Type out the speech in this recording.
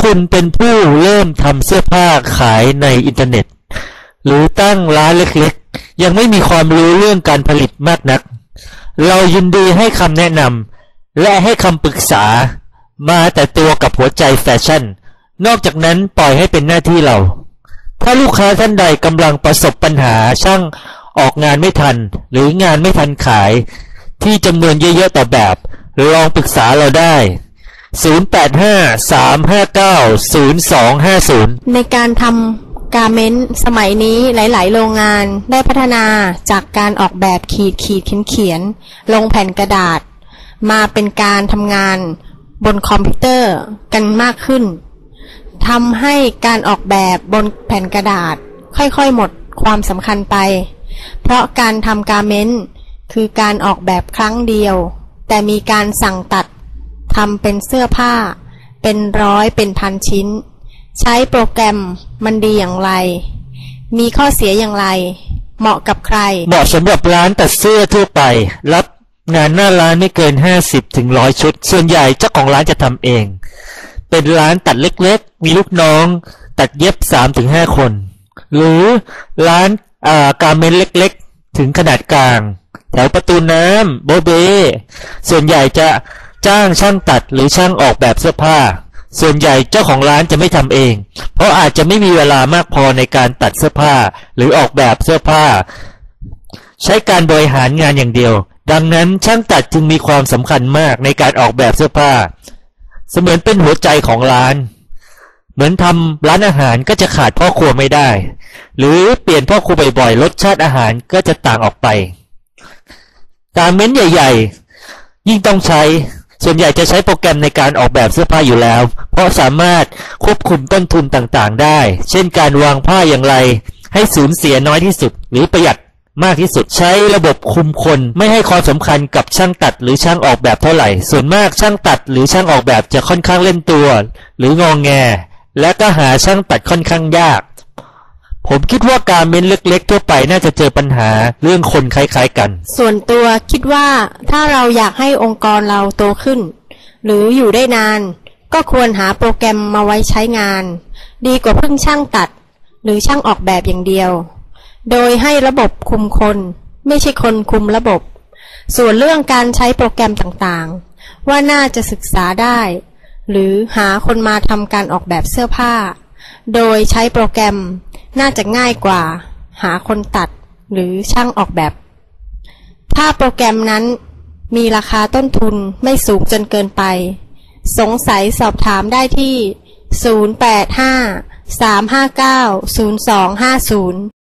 คุณเป็นผู้เริ่มทำเสื้อผ้าขายในอินเทอร์เน็ต หรือตั้งร้านเล็กๆ ยังไม่มีความรู้เรื่องการผลิตมากนัก เรายินดีให้คำแนะนำและให้คำปรึกษามาแต่ตัวกับหัวใจแฟชั่น นอกจากนั้นปล่อยให้เป็นหน้าที่เรา ถ้าลูกค้าท่านใดกำลังประสบปัญหาช่างออกงานไม่ทัน หรืองานไม่ทันขาย ที่จำนวนเยอะๆต่อแบบ ลองปรึกษาเราได้ 0853590250 ในการทำการเมนต์สมัยนี้หลาย ๆ โรงงานได้พัฒนาจากการออกแบบขีดขีดเขียนเขียน ลงแผ่นกระดาษ มาเป็นการทำงานบนคอมพิวเตอร์กันมากขึ้นทำให้การออกแบบบนแผ่นกระดาษ ค่อย ๆ หมดความสำคัญไป เพราะการทำการเมนต์คือการออกแบบครั้งเดียว แต่มีการสั่งตัด ทำเป็นเสื้อผ้า เป็นร้อยเป็นพันชิ้น ใช้โปรแกรมมันดีอย่างไร มีข้อเสียอย่างไร เหมาะกับใคร เหมาะสำหรับร้านตัดเสื้อทั่วไป รับงานหน้าร้านไม่เกิน 50ถึง100ชุด ส่วนใหญ่เจ้าของร้านจะทำเอง เป็นร้านตัดเล็กๆ มีลูกน้อง ตัดเย็บ3-5คน หรือร้านอ่าการเมนเล็กๆ ถึงขนาดกลาง แถวประตูน้ำโบเบ ส่วนใหญ่จะ จ้างช่างตัดหรือช่างออกแบบเสื้อผ้า ส่วนใหญ่เจ้าของร้านจะไม่ทำเอง เพราะอาจจะไม่มีเวลามากพอในการตัดเสื้อผ้า หรือออกแบบเสื้อผ้า ใช้การบริหารงานอย่างเดียว ดังนั้นช่างตัดจึงมีความสำคัญมากในการออกแบบเสื้อผ้า เสมือนเป็นหัวใจของร้าน เหมือนทำร้านอาหารก็จะขาดพ่อครัวไม่ได้ หรือเปลี่ยนพ่อครัวบ่อยๆรสชาติอาหารก็จะต่างออกไปการเม้นใหญ่ ๆ ยิ่งต้องใช้ ส่วนใหญ่จะใช้โปรแกรมในการออกแบบเสื้อผ้าอยู่แล้ว เพราะสามารถควบคุมต้นทุนต่างๆ ได้ เช่นการวางผ้าอย่างไร ให้สูญเสียน้อยที่สุด หรือประหยัดมากที่สุดใช้ระบบคุมคน ไม่ให้ความสำคัญกับช่างตัดหรือช่างออกแบบเท่าไหร่ ส่วนมากช่างตัดหรือช่างออกแบบจะค่อนข้างเล่นตัว หรืององแง และก็หาช่างตัดค่อนข้างยาก ผมคิดว่าการเม้นเล็กๆทั่วไปน่าจะเจอปัญหาเรื่องคนคล้ายๆกัน ส่วนตัวคิดว่าถ้าเราอยากให้องค์กรเราโตขึ้น หรืออยู่ได้นาน ก็ควรหาโปรแกรมมาไว้ใช้งาน ดีกว่าเพิ่งช่างตัด หรือช่างออกแบบอย่างเดียว โดยให้ระบบคุมคน ไม่ใช่คนคุมระบบ ส่วนเรื่องการใช้โปรแกรมต่างๆ ว่าน่าจะศึกษาได้ หรือหาคนมาทำการออกแบบเสื้อผ้า โดยใช้โปรแกรม น่าจะง่ายกว่า หาคนตัดหรือช่างออกแบบ ถ้าโปรแกรมนั้นมีราคาต้นทุนไม่สูงจนเกินไป สงสัยสอบถามได้ที่ 085 359 0250